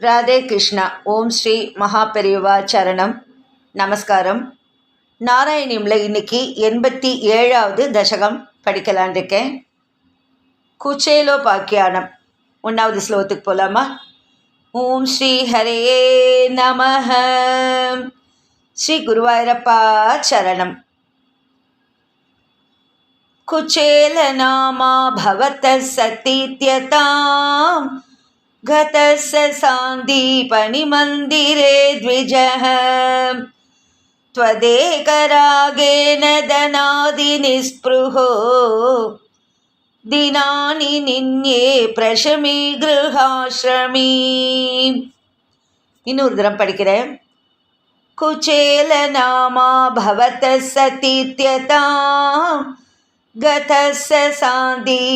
ராதே கிருஷ்ணா ஓம் ஸ்ரீ மகா சரணம். நமஸ்காரம். நாராயணியமில் இன்னைக்கு எண்பத்தி ஏழாவது தசகம் படிக்கலான் இருக்கேன். குச்சேலோ பாக்கியானம். ஒன்றாவது ஸ்லோகத்துக்கு போகலாமா ஓம் ஸ்ரீ ஹரே நம ஸ்ரீ குருவாயிரப்பா சரணம். குச்சேல நாமா பவத்த சத்தீத்தியதாம் गतः स सान्दीपनिमन्दिरे द्विजः त्वदेकरागेण दनादिनिस्पृहो दिनानि निन्ये प्रशमी गृहाश्रमी இன்னொரு தரம் படிக்கிறேன் कुचेलनामा भवतः सतीत्यताम् गतः स सान्दीपनिमन्दिरे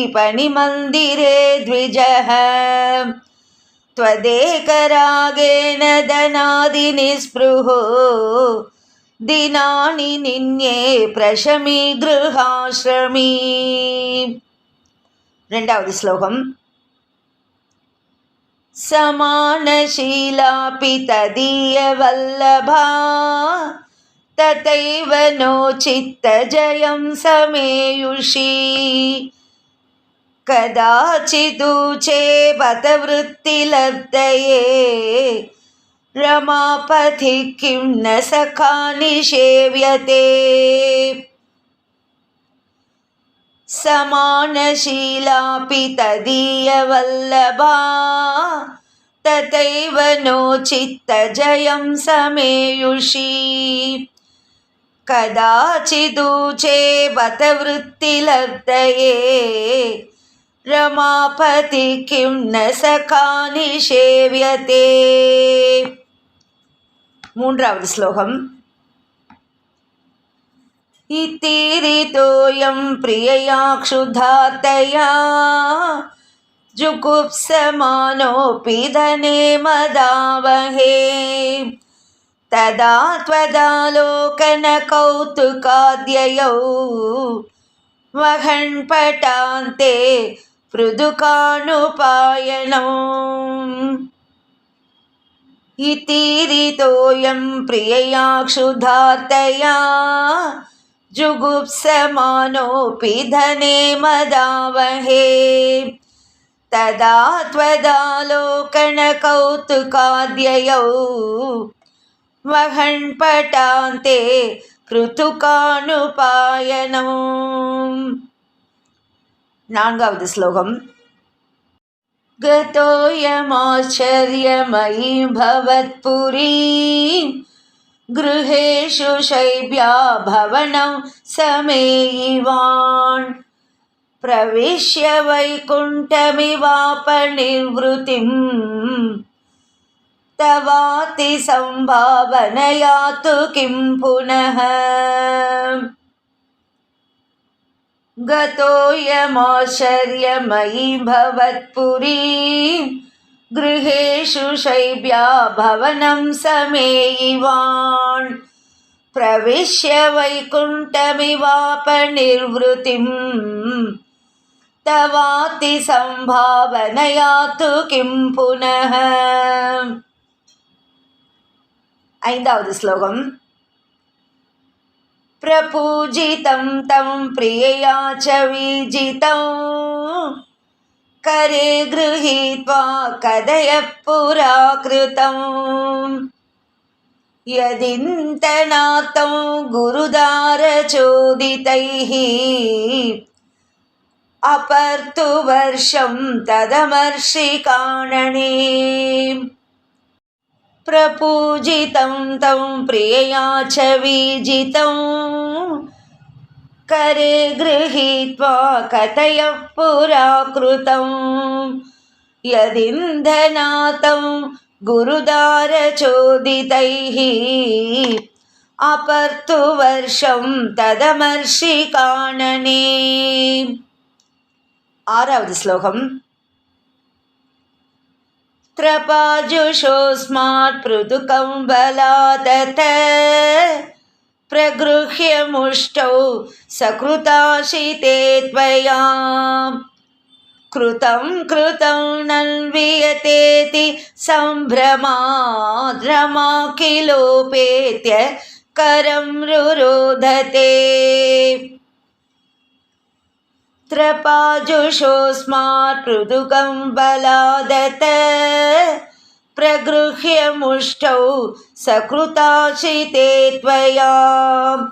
द्विजः त्वदेकरागेण दनादिनिस्पृहो दिनानि निन्ये प्रशमी गृहाश्रमी ரெண்டாவது ஸ்லோகம் समानशीलापि तदीयवल्लभा तथैव नो चित्तजयं समेयुषी कदाचिदूचे बतवृत्तिलब्धये रमापथि किं न सखा निषेव्यते। समानशीलापि तदीयवल्लभा। तथैव नो चित्तजयं समेयुषी। कदाचिदूचे बतवृत्तिलब्धये रमापति किं न सखा निषेव्यते மூன்றாவது ஸ்லோகம் इतीरितोऽयं प्रियया क्षुधातया जुगुप्समानोऽपि धने मदावहे तदा त्वदालोकनकौतुकाद्ययौ वहन्पटान्ते पृदुकानुपायनम् इतीरितोऽयं प्रियया क्षुधार्तया जुगुप्समानोऽपि धने मदावहे तदा त्वदालोकनकौतुकाद्ययौ वहन्पटान्ते कृतुकानुपायनम् நான்காவது ஸ்லோகம் गतोऽयमाश्चर्यमयी भवत्पुरी गृहेषु शैब्या भवनं समेयिवान् प्रविश्य वैकुण्ठमिवापनिवृत्तिम् तवातिसम्भावनया तु किं पुनः गतोऽयमौशर्यमयि भवत्पुरीं गृहेषु शैब्या भवनं समेयिवान् प्रविश्य वैकुण्ठमिवापनिर्वृतिं तवाति सम्भावनया तु किं पुनः ऐन्दावद् श्लोकम् प्रपूजितं तं प्रियया च विजितं। करे गृहीत्वा कदयः पुरा कृतं यदिन्तनातं गुरुदारचोदितैः अपर्तु वर्षं तदमर्षिकाणने प्रपूजितं तं प्रियया च वीजितं करे गृहीत्वा कथयः पुरा कृतं यदिन्धनातं गुरुदारचोदितैः अपर्तु वर्षं तदमर्षिकाणने आरावद् श्लोकम् त्रपाजुषोऽस्मात् पृथुकं बलादत प्रगृह्य मुष्टौ सकृताशिते त्वया कृतं कृतं नन्वियतेति सम्भ्रमाद्रमाखिलोपेत्य करं रुरोधते। त्रपाजुषोऽस्मात्पृदुकं बलादत प्रगृह्य मुष्टौ सकृताशिते त्वया।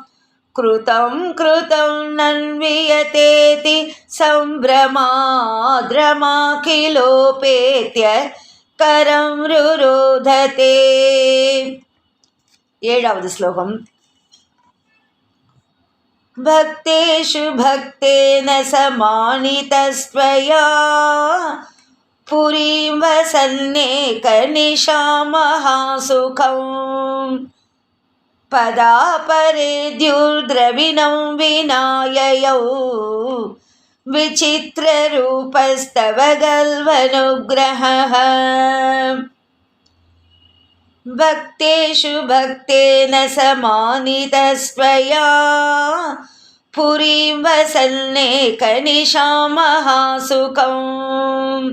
कृतं कृतं नन्वियतेति सम्भ्रमाद्रमाखिलोपेत्य करं रुरोधते। एडावद् श्लोकम् भक्तेषु भक्तेन समानितस्त्वया। पुरीं वसन्नेकनिशामहासुखम् पदापरे द्युर्द्रविणं विनाययौ। विचित्ररूपस्तव गल्वनुग्रहः भक्तेषु भक्तेन समानितस्त्वया पुरीं वसन्नेकनिशामहासुखम्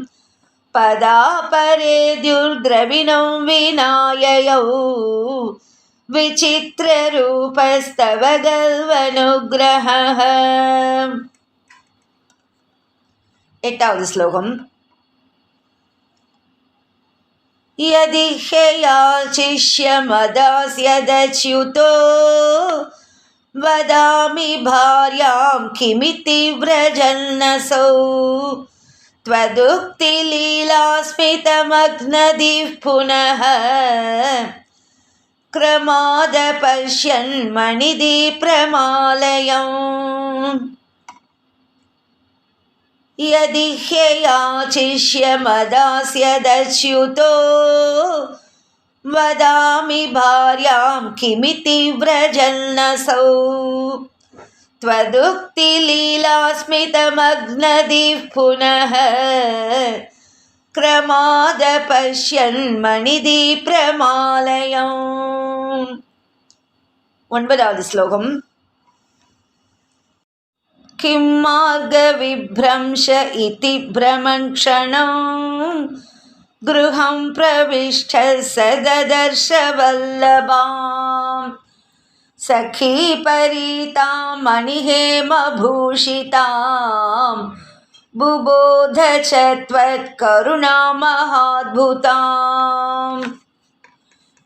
पदापरे द्युर्द्रविणं विनाययौ विचित्ररूपस्तव गल्वनुग्रहः एटावद् श्लोकम् यदि ह्ययाचिष्यमदास्यदच्युतो वदामि भार्यां किमिति व्रजन्नसौ। त्वदुक्तिलीलास्मितमग्नदिः पुनः क्रमादपश्यन्मणिदीप्रमालयम्। यदि ह्ययाचिष्यमदास्यदच्युतो वदामि भार्यां किमिति व्रजन्नसौ त्वदुक्तिलीलास्मितमग्नदिः पुनः क्रमादपश्यन्मणिदीप्रमालयम् ஒன்பதாவது ஸ்லோகம் किं मार्गविभ्रंश इति भ्रमङ्क्षणं गृहं प्रविष्ट स ददर्शवल्लभां सखीपरीतां मणिहेमभूषितां बुबोध च त्वत्करुणामहाद्भुताम्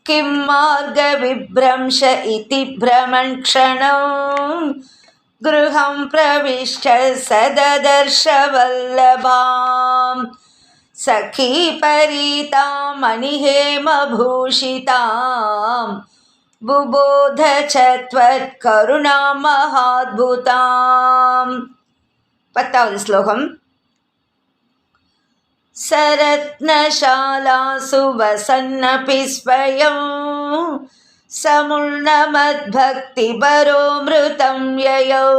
किं मार्गविभ्रंश इति भ्रमङ्क्षणम् गृहं प्रविष्ट स ददर्शवल्लभां सखीपरीतां मणिहेमभूषितां बुबोध च त्वत्करुणामहाद्भुताम् पत्तावद् श्लोकम्। सरत्नशालासु वसन्नपि स्वयं समुन्नमद्भक्तिपरोमृतं ययौ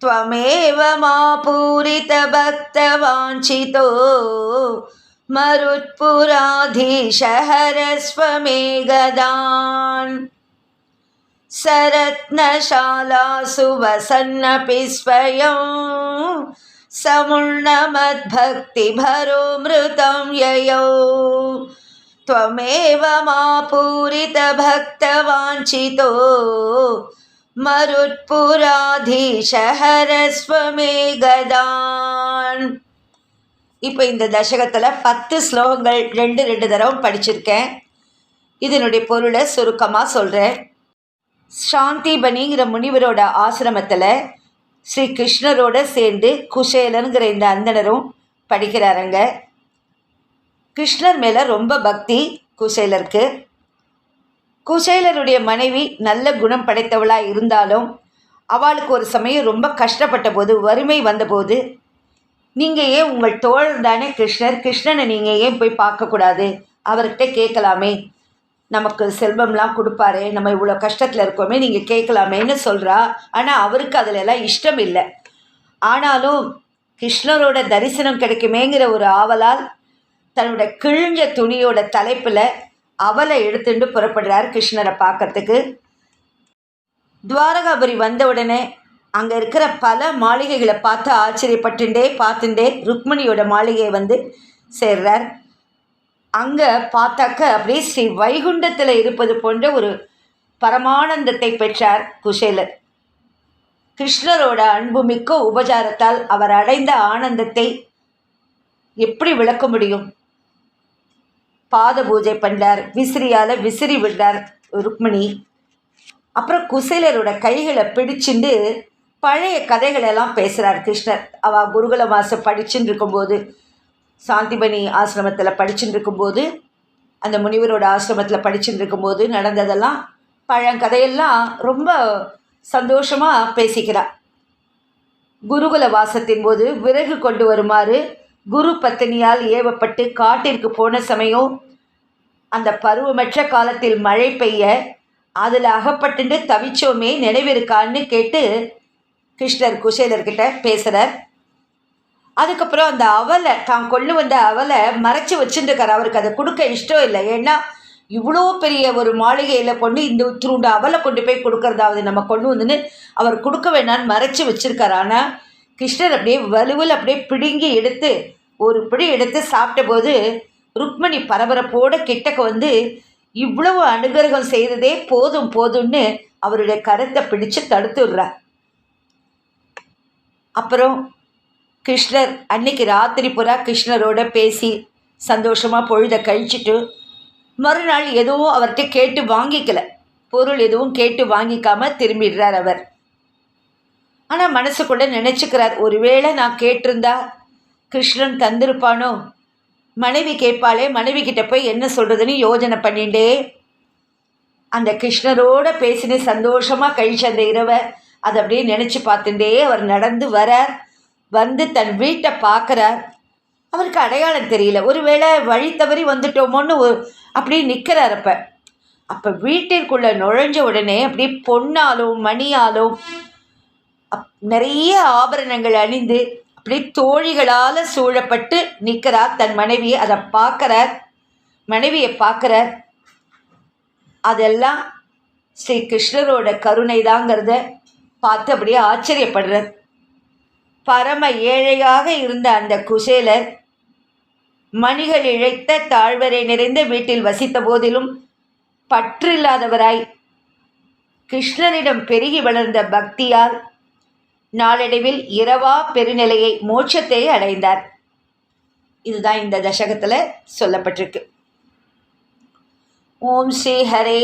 त्वमेव मापूरितभक्तवाञ्छितो मरुत्पुराधीश हरस्व मे गदान् सरत्नशालासु वसन्नपि स्वयं समुन्नमद्भक्तिभरोमृतं ययौ त्वमेव मापूरितभक्तवाञ्छितो மருட்புராதீஷ ஹரஸ்வ மே கதான் இப்போ இந்த தசகத்தில் பத்து ஸ்லோகங்கள் ரெண்டு ரெண்டு தடவை படிச்சிருக்கேன் இதனுடைய பொருளை சுருக்கமாக சொல்கிறேன் சாந்திபனிங்கிற முனிவரோட ஆசிரமத்தில் ஸ்ரீ கிருஷ்ணரோட சேர்ந்து குஷேலனுங்கிற இந்த அந்தணரும் படிக்கிறாருங்க கிருஷ்ணர் மேலே ரொம்ப பக்தி குசேலருக்கு. குசேலருடைய மனைவி நல்ல குணம் படைத்தவளாக இருந்தாலும் அவளுக்கு ஒரு சமயம் ரொம்ப கஷ்டப்பட்ட போது வறுமை வந்தபோது நீங்கள் ஏன் உங்கள் தோழர் தானே கிருஷ்ணர்? கிருஷ்ணனை நீங்கள் ஏன் போய் பார்க்கக்கூடாது அவர்கிட்ட கேட்கலாமே. நமக்கு செல்வம்லாம் கொடுப்பாரு. நம்ம இவ்வளோ கஷ்டத்தில் இருக்கோமே நீங்கள் கேட்கலாமேன்னு சொல்கிறா ஆனால் அவருக்கு அதில் எல்லாம் இஷ்டம் இல்லை. ஆனாலும் கிருஷ்ணரோட தரிசனம் கிடைக்குமேங்கிற ஒரு ஆவலால் தன்னோட கிழிஞ்ச துணியோட தலைப்பில் அவலை எடுத்துட்டு புறப்படுறார் கிருஷ்ணரை பார்க்கறதுக்கு. துவாரகாபுரி வந்த உடனே அங்கே இருக்கிற பல மாளிகைகளை பார்த்து ஆச்சரியப்பட்டுண்டே பார்த்துட்டே ருக்மிணியோட மாளிகையை வந்து சேர்றார். அங்கே பார்த்தாக்க அப்படியே ஸ்ரீ வைகுண்டத்தில் இருப்பது போன்ற ஒரு பரமானந்தத்தை பெற்றார் குஷேலர் கிருஷ்ணரோட அன்புமிக்க உபசாரத்தால் அவர் அடைந்த ஆனந்தத்தை எப்படி விளக்க முடியும்? பாத பூஜை பண்ணார் விசிறியால் விசிறி விடுறார் ருக்மிணி. அப்புறம் குசேலரோட கைகளை பிடிச்சிண்டு பழைய கதைகளெல்லாம் பேசுகிறார் கிருஷ்ணர். அவ குருகுல மாதம் படிச்சுட்டு இருக்கும்போது சாந்திபனி ஆசிரமத்தில் படிச்சுட்டு இருக்கும்போது அந்த முனிவரோட ஆசிரமத்தில் படிச்சுட்டு இருக்கும்போது நடந்ததெல்லாம் பழங்கதையெல்லாம் ரொம்ப சந்தோஷமாக பேசிக்கிறார் குருகுல வாசத்தின் போது விறகு கொண்டு வருமாறு குரு பத்தினியால் ஏவப்பட்டு காட்டிற்கு போன சமயம் அந்த பருவமற்ற காலத்தில் மழை பெய்ய அதில் அகப்பட்டு தவிச்சோமே நினைவிருக்கான்னு கேட்டு கிருஷ்ணர் குசேலர்கிட்ட பேசுகிறார் அதுக்கப்புறம் அந்த அவலை தான் கொண்டு வந்த அவலை மறைச்சி வச்சுட்டுருக்கார். அவருக்கு அதை கொடுக்க இஷ்டம் இல்லை. ஏன்னா இவ்வளோ பெரிய ஒரு மாளிகையில் கொண்டு இந்த திருண்டு அவலை கொண்டு போய் கொடுக்கறதாவது நம்ம கொண்டு வந்துன்னு அவர் கொடுக்க வேணான்னு மறைச்சி வச்சுருக்கார். ஆனால் கிருஷ்ணர் அப்படியே வலுவில் அப்படியே பிடுங்கி எடுத்து ஒரு பிடி எடுத்து சாப்பிட்ட போது ருக்மணி பரபரப்போட கிட்டக்கு வந்து இவ்வளவு அனுகிரகம் செய்ததே போதும் போதும்னு அவருடைய கருத்தை பிடிச்சு தடுத்துடுறார் அப்புறம் கிருஷ்ணர் அன்னைக்கு ராத்திரி புறா கிருஷ்ணரோட பேசி சந்தோஷமாக பொழுத கழிச்சிட்டு மறுநாள் எதுவும் அவர்கிட்ட கேட்டு வாங்கிக்கல. பொருள் எதுவும் கேட்டு வாங்கிக்காம திரும்பிடுறார் அவர். ஆனால் மனசுக்குள்ள நினச்சிக்கிறார் ஒருவேளை நான் கேட்டிருந்தா கிருஷ்ணன் தந்திருப்பானோ? மனைவி கேட்பாளே மனைவி கிட்ட போய் என்ன சொல்கிறதுன்னு யோஜனை பண்ணிண்டே. அந்த கிருஷ்ணரோட பேசினே சந்தோஷமாக கழிச்ச அந்த இரவை அதை அப்படியே நினச்சி பார்த்துட்டே அவர் நடந்து வரார். வந்து தன் வீட்டை பார்க்குறார். அவருக்கு அடையாளம் தெரியல. ஒருவேளை வழி தவறி வந்துட்டோமோன்னு ஒரு அப்படியே நிற்கிறார் அப்போ. அப்போ வீட்டிற்குள்ளே நுழைஞ்ச உடனே அப்படியே பொன்னாலும் மணியாலும் அப் நிறைய ஆபரணங்கள் அணிந்து அப்படியே தோழிகளால் சூழப்பட்டு நிற்கிறார். தன் மனைவியை அதை பார்க்குறார். மனைவியை பார்க்குறார். அதெல்லாம் ஸ்ரீ கிருஷ்ணரோட கருணை தாங்கிறத பார்த்து அப்படியே ஆச்சரியப்படுறார். பரம ஏழையாக இருந்த அந்த குசேலர் மணிகள் இழைத்த தாழ்வரை நிறைந்த வீட்டில் வசித்த போதிலும் பற்றில்லாதவராய் கிருஷ்ணனிடம் பெருகி வளர்ந்த பக்தியால் நாளடைவில் இரவா பெருநிலையை மோட்சத்தை அடைந்தார். இதுதான் இந்த தசகத்தில் சொல்லப்பட்டிருக்கு. ஓம் ஸ்ரீ ஹரே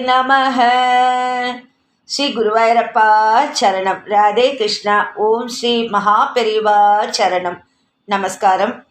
நமஹ. ஸ்ரீ குருவாயூரப்பா சரணம். ராதே கிருஷ்ணா. ஓம் ஸ்ரீ மகா பெரிவா சரணம். நமஸ்காரம்.